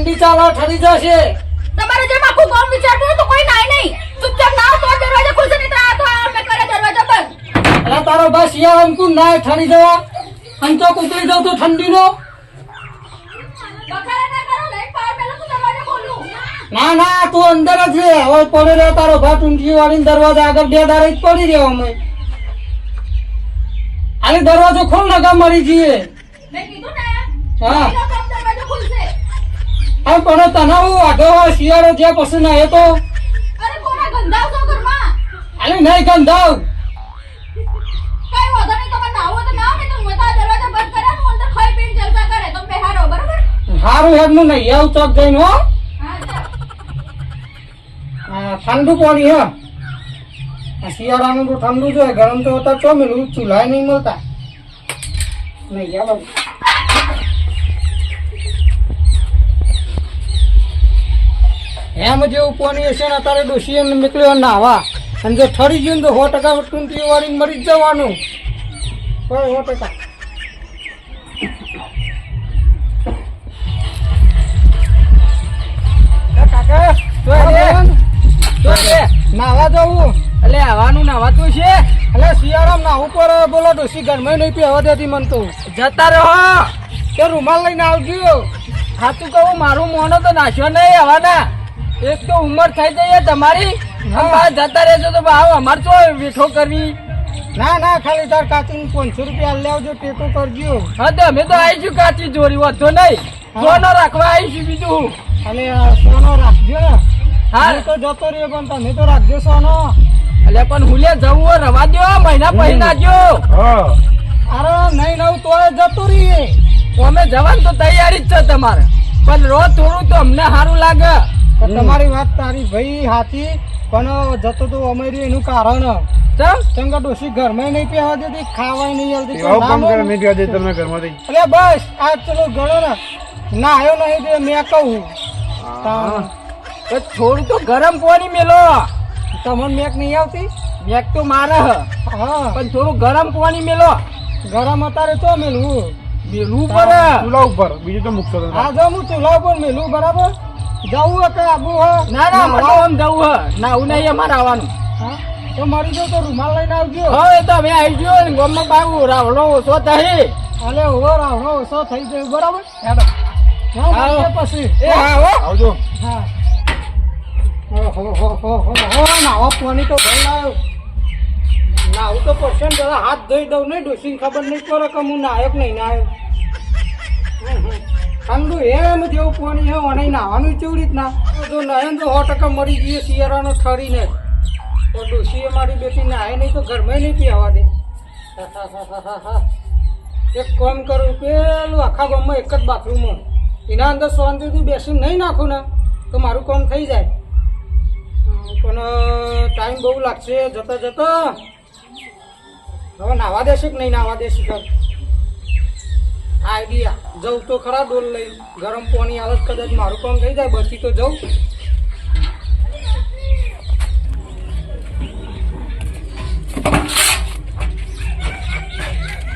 ઠંડી ચાલો ઠરી જશે. તમારે જેમ આખું ગામ વિચારતું તો કોઈ નાય નહીં. ચૂપચાપ નાવ તો દરવાજો ખુલશે નહીં તો આ તો આ મેં કરે દરવાજો બંધ અરે તારો ભાઈ શિયાળામાં તું ના ઠરી જવા. અંતો કુતરી જાવ તો બખાડા ના તો ના ના તું અંદર જ રે. હવે પડે રહ્યો તારો ભાત ટૂંકી વાળીને દરવાજા આગળ બે દારે જ પડી રહ્યો અમે. આલે દરવાજો ખોલ નકા મરી જઈએ. હા. પહેલો કામ દરવાજો ખુલશે હા પણ તને હું વાઢો શિયાળો જ્યાં પસંદ આવે તો. અરે કોના ગંધાવ છો ઘરમાં? અરે નહીં ગંધાવ કઈ વાંધો નહીં તમારે નાવો તો નાવ ને તો હું તો બંધ કર્યા હું અંદર ખાઈ પીને જલસા કરે તમે બરાબર? નહીં આવું ચોક જઈને હો. ઠંડુ પાણી હે. શિયાળાનું તો ઠંડુ જોઈએ ગરમ તો અત્યારે ચોમેલું ચૂલ્હા નહીં મળતા. નહીં યાર એમ જેવું કોની હશે ને અત્યારે ડોસી એમ નીકળ્યો નાવા અને જો ઠરી ગયું તો સો ટકા ટૂંટી વાળીને મરી જવાનું. કોઈ સો ટકા. નાવા જવું? એટલે આવવાનું નાવા છે? એટલે શિયાળામાં નાવું પર બોલો ડોસી ઘરમાં નહીં પીવા. દેતી મન તો. જતા રહો. તે રૂમાલ લઈને આવજો. સાચું કહું મારું મોનો તો નાખ્યો નહીં આવવાના એક તો ઉંમર થઈ જઈએ તમારી. હા. જતા રહેજો તો ભાવ અમાર તો વેઠો કરવી? ના ના ખાલી તાર કાચીને પાંચસો રૂપિયા લેવજો આવજો ટેકો કરજો. હા તો અમે તો આવીશું કાચી જોડી વધો નહીં. હા. સોનો રાખવા આવીશું બીજું. અને સોનો રાખજો ને હા. તો જતો રહ્યો પણ તમે તો રાખજો સોનો. એટલે પણ હુલે જવું હોય રવા દો મહિના પછી નાખજો અરે નહીં નવું તો જતો રહીએ. અમે જવાનું તો તૈયારી જ છે તમારે. પણ રોજ થોડું તો અમને સારું લાગે. તમારી વાત તારી ભાઈ હાથી પણ જતો તો અમેરી એનું કારણ. કે ડોસી ઘરમાં નહીં પીવા દેતી ખાવાય નહીં આવતી કામ કરે નહીં પીવા દે તમને ઘરમાંથી? એટલે બસ આ ચલો ગણો ને. ના આવ્યો નહીં તે મેં કહું. થોડું તો ગરમ પાણી મેલો. તમને મેક નહીં આવતી? મેક તો મારે હ. પણ થોડું ગરમ પાણી મેલો. ગરમ અત્યારે તો મેલું. મેલું પડે. ચૂલા ઉપર. બીજું તો મૂકતો. હા જો હું ચૂલા ઉપર મેલું બરાબર? જવું કે આબુ હો ના ના મને આમ જવું હે ના હું નહીં અમારે આવવાનું. હા? તો મરી જાવ તો રૂમાલ લઈને આવજો. હવે તો અમે આવી ગયો ને ગામમાં રાવણો ઓછો થઈ. અલે હો રાવણો ઓછો થઈ જાય બરાબર? હેડો. હા, પછી. એ હા હો. આવજો. હા. હો હો હો હો નાવા પાણી તો ભરી લાવ્યો નાવું તો પડશે ને હાથ ધોઈ દઉં નહીં ડોસીને ખબર નહીં પડે કે હું નાયક નહીં નાયક. હમ, હમ. ઠંડુ એમ જેવું પાણી હે અને નાવાનું કેવી રીતના? જો નયન તો સો ટકા મરી ગયો શિયાળાનો ઠરીને. તો ડોસીએ મારી બેટી નાય નહીં તો ઘરમાં નહીં પીવા દે. એક કામ કરું, પેલું આખા ગામમાં એક જ બાથરૂમ એના અંદર શાંતિથી બેસીને નહીં નાખું ને, તો મારું કામ થઈ જાય. પણ ટાઈમ બહુ લાગશે જતા જતા. હવે નાવા દેશે કે નહીં નાવા દેશે કર આઈડિયા જવું તો ખરા ડોલ લઈ ગરમ પાણી હાલત કદાચ મારું કામ થઈ જાય બચી તો જવું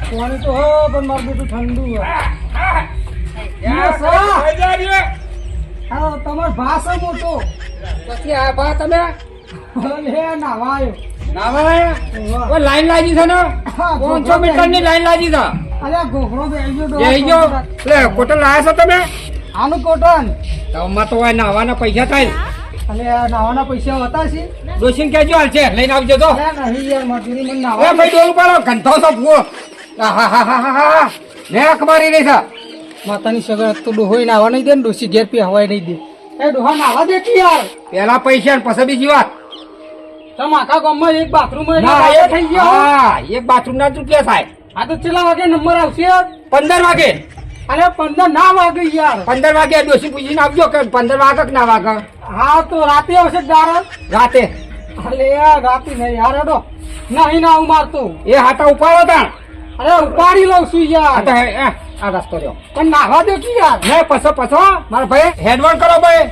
પાણી તો હો પણ મારું બધું ઠંડુ તમે હા. તમારો ભાષો મોટો. પછી આ ભા તમે? લાઈન લાગી છે ને? પાંચસો મીટરની લાઈન લાગી છે. અલ્યા ગોખરો બેસી ગયો જઈ ગયો? એટલે કોટલ લાયા છો તમે? આનું કોટન? તમારે તો નાવાના પૈસા થાય અને નાવાના પૈસા હતા છે? દોશીને કહેજો હાલ છે લઈને આવજો તો. નહીં યાર મજૂરી મને નાવા ભાઈ ડોલ પાડો ઘંટો તો ભૂવો. નેક મારી રહી છે. માતાની સગર તો ડોહોઈ નાવા નહીં દે ને ડોસી ઘેર પી હવાય નહીં દે. એ ડોહા નાવા દે કે યાર. પેલા પૈસા ને પછી બીજી વાત. તમે આખા ગામમાં એક બાથરૂમ ના એક થઈ ગયો હા એક બાથરૂમ ના રૂપિયા થાય આ તો છેલ્લા વાગે નંબર આવશે? પંદર વાગે. અરે પંદર ના વાગે યાર. પંદર વાગે ડોસી પૂછીને આવજો કે પંદર વાગે કે ના વાગે? હા તો રાતે આવશે દારા રાતે. અરે રાતે નહીં. યાર હેડો નહીં ના હું મારતો. એ હાથા ઉપાડો તાણ. અરે ઉપાડી લઉં છું યાર. આ રસ્તો રહ્યો. પણ નાહવા દે કે યાર? ને પછો પછો. મારા ભાઈ હેડવર્ડ કરો ભાઈ.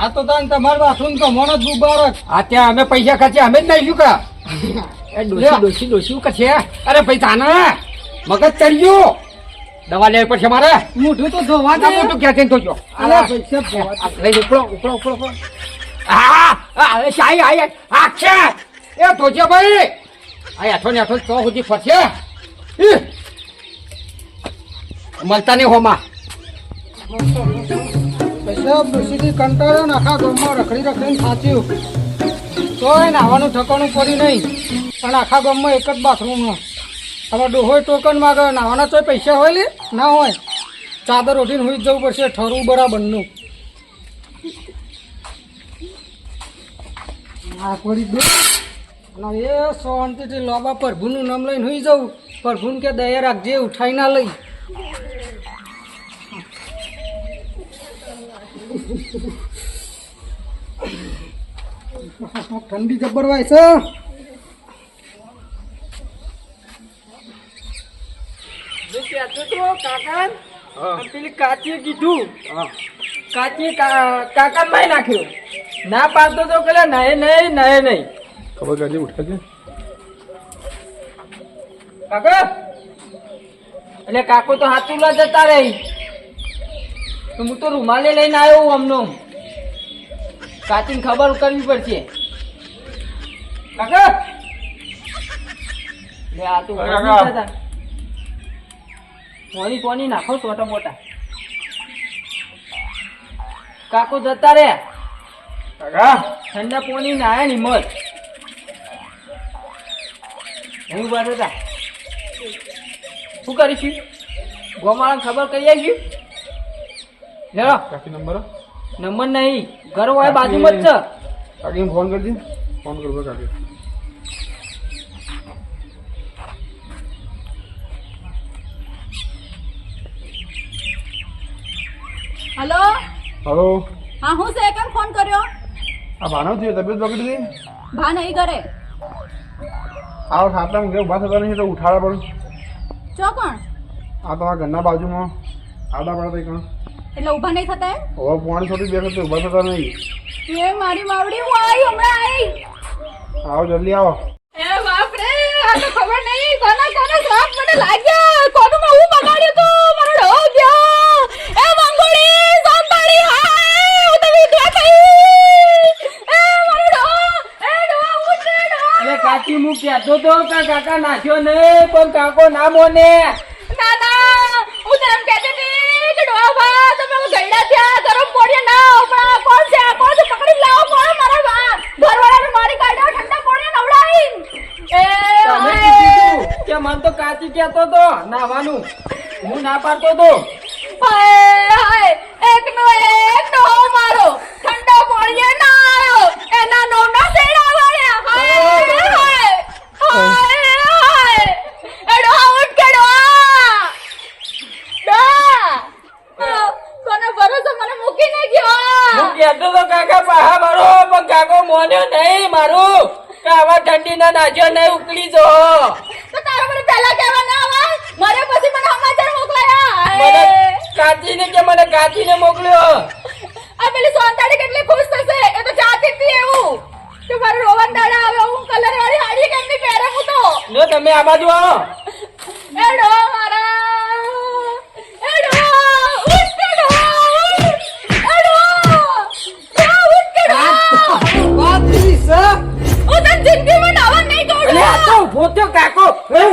આ તો તાન તમારા બાથરૂમ તો મોણ જ મુબારક આ ત્યાં અમે પૈસા ખર્ચે અમે જ નહીં શું કા. એ ડોસી ડોસી ડોસી શું કરશે? અરે ભાઈ તાને મગજ ચડી ગયું દવા લેવી પડશે મારે. મોઢું તો ધોવા દે. મોઢું ક્યાં જઈને ધોજો? આ લઈ ઉપડો ઉપડો ઉપડો ઉપડો. હા હા શાહી આઈ આ છે. એ ધોજે ભાઈ. આ હેઠો ને હેઠો તો સુધી ફરશે. મળતા નહીં હોમાં. પૈસા ડોશીથી કંટાળો નાખા ગામમાં રખડી રખડીને થાચ્યું તોય નાવાનું ઠકાણું પડી નહીં. પણ આખા ગામમાં એક જ બાથરૂમમાં હવે ડોહોય ટોકન માગે નાવાના તોય પૈસા હોય લે? ના હોય. ચાદર ઉઠીને હોઈ જવું પડશે ઠરવું બરાબરનું એ શાંતિથી લોબા પ્રભુનું નામ લઈને હોઈ જવું. પ્રભુને કે દયા રાખજે, ઉઠાઈ ના લઈ. ઠંડી જબ્બર વાય છે. કાચીએ કીધું. કાચી કાકા નાખ્યો. ના પાડતો તો પેલા નહે નહીં નહે નહીં. ખબર કાઢી ઉઠે છે? કાકા? એટલે કાકો તો હાથુલા જતા રહી. તો હું તો રૂમાલે લઈને આવ્યો અમનો. કાચીને ખબર કરવી પડશે. કાકા! લે આ તો અરે કાકા. હતા પોની પોની નાખો છોટા મોટા. કાકો જતા રે. કાકા. ઠંડા પોની નાયા ની મત. હું બાર હતા શું કરીશું? ગોમાળા ખબર કરી આવીશું લેડો કાકી નંબર? નંબર નહીં. ઘર હોય બાજુમાં જ છે કાકીને ફોન કરજે ફોન કરજો કાકી હલો? હલો? હા હું છે? કેમ ફોન કર્યો? આ ભાનો થયો તબિયત બગડી ગઈ? ભા નહીં કરે. આવો સાતમ ઘેર ઊભા થતા નહીં તો ઉઠાડા પણ. ચો કોણ? આ તમારા ઘરના બાજુમાં આડા પડતા કણ? એટલે ઊભા નહીં થતા એમ? હવે પોણી છોડી બેઠો તો ઊભા થતા નહીં. એ મારી માવડી હું આવી હમણાં આવી આવો જલ્દી આવો. એ બાપ રે આ તો ખબર નહીં કોના કોના શ્રાપ મને લાગ્યા. કોનું માં હું બગાડ્યું તું? મારો ડો ગયો. એ મંગોળી સાંભળી હાય હું તો વિધવા થઈ. એ મારો ડો એ ડો ઉઠ ડો અરે કાકી હું કહેતો તો કાકા નાખ્યો નહીં પણ કાકો ના મોને ના ના હું તો એમ કહેતી હતી કે ડોહા તમે ગયડા થયા ગરમ પોડીએ ના પણ આ કોણ છે આ કોણ છે પકડી લાવો કોણ મારા બા ઘરવાળાને મારી કાઢ્યો ઠંડા પોડીએ નવડાવી એ તમે ઓય. કીધું કે મને કહેતો તો નાવાનું હું ના પાડતો તો. હાય હાય એક એક નો મારો. ઠંડો પોડીએ ના આવ્યો. એના નો ના સેડા વાળ્યા હાય હાય હાય હાય. એડો આઉટ કેડો ડા કોને ભરોસો? મને મૂકીને ગયો હું કહેતો તો કાકા પાહા મારો પણ કાકો મોન્યો નહીં મારું. કાવા ઠંડી ના નાજો નહીં ઉકળી જો તો તારો મને પહેલા કહેવા ના આવે મારે પછી મને સમાચાર મોકલાયા મને હાય. કાચીને કે મને કાચીને મોકલ્યો? આ પેલી સોનતાડી કેટલી ખુશ થશે? એ તો જાતી જ હતી એવું કે મારો રોવન દાડા આવે હું કલર વાળી સાડી કેમની પહેરે હું તો? નો તમે આ બાજુ આવો. એડો મારા એડો ઉઠ એડો એડો જા ઉઠ વાત છે હું તને જિંદગીમાં નાવા નહીં અરે આ તો ઊભો કાકો હે?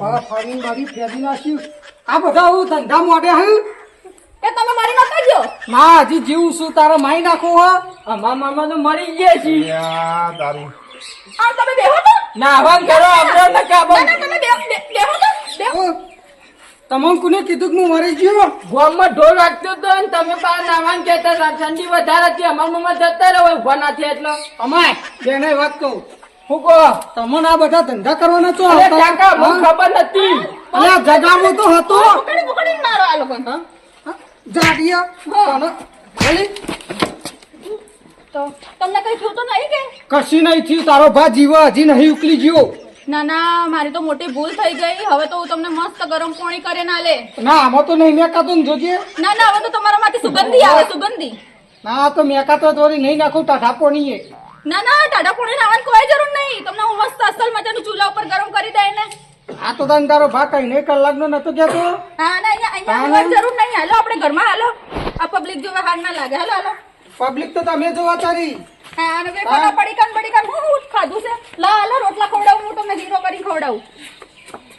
મારા ફાડીને મારી ફેરી નાખ્યું આ બધા હું ધંધા મોડે હું? એ તમે મારી નતા ગયો માં હજી જીવું છું તારા માઈ નાખું હો. અમારા મામા તો મરી ગયા છે. યા દારૂ આ તમે બેહો તો. નાહવાન કરો આપણે ન કાબો ના ના તમે બેહો તો. બેહો. તમામ કોને કીધું કે હું મરી ગયો? ગોમમાં ઢોલ વાગતો હતો ને તમે બહાર નાવાન કહેતા હતા ઠંડી વધારે હતી અમારા મામા જતા રહ્યો ઊભા ના થયા એટલે. અમાય બેને વાત કહું. હું કહો તમને આ બધા ધંધા કરવાના છો? કાકા મને ખબર નથી અરે જગાવો તો હતો. પકડી પકડીને મારો આ લોકો જાડિયા તને તો તમને કઈ થયું તો નહીં કે? કશું નહીં થયું. તારો ભા જીવો હજી નહીં ઉકલી ગયો. ના ના મારી તો મોટી ભૂલ થઈ ગઈ. હવે તો હું તમને મસ્ત ગરમ પાણી કરે ના લે ના આમાં તો નહીં મેં કાતું જોજે. ના ના હવે તો તમારા માંથી સુગંધી આવે સુગંધી. ના તો મેકાતો થોડી નહીં નાખું ટાઢા પોણીએ. ના ના ટાટા કોણે નાવાની કોઈ જરૂર નહીં. તમને હું મસ્ત અસલ મજાનું ચૂલા ઉપર ગરમ કરી દે ને આ તો તને તારો ભા કઈ નહીં કલાકનો નતો કહેતો. હા ના અહીંયા અહીંયા જરૂર નહીં. હાલો આપણે ઘરમાં હાલો. આ પબ્લિક જોવા હાર ના લાગે. હાલો હાલો. પબ્લિક તો તમે જોવા તારી. હા અને બે કોના પડીકાન પડીકાન. હું હું ખાધું છે? લા હાલો રોટલા ખવડાવું હું તમને જીરો કરી ખવડાવું.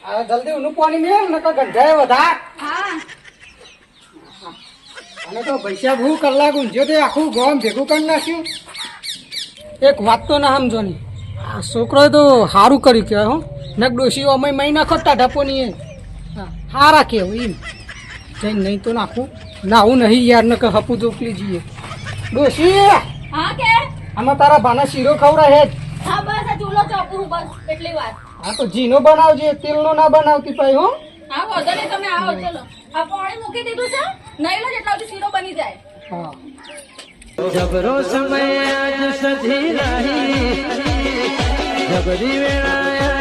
આ જલ્દી ઉનું પાણી મેળ નકર ગંધાય વધા હા. અને તો પૈસા ભૂ કલાક ઊંઝ્યો તે આખું ગામ ભેગું કરી નાખ્યું. એક વાત તો ના સમજો ને. આ છોકરોએ તો સારું કર્યું કહેવાય હું. નક ડોશીઓ અમે મહી નાખો ઢપોની એ. સારા કેવું એમ જઈને નહીં તો નાખું. ના હું નહીં યાર નકર હપુ ચોપલી જઈએ ડોશી હા કે? આમાં તારા ભાના શીરો જ. હા બસ આ ચૂલો ચોપું બસ એટલી વાર હા તો જીનો બનાવજે તેલનો ના બનાવતી ભાઈ હો. હા વાંધો તમે આવો ચલો. આ પાણી મૂકી દીધું છે. નહીં લો જેટલા શીરો બની જાય. હા. જબરો સમય આજ સધી રહી જબરી વેળાએ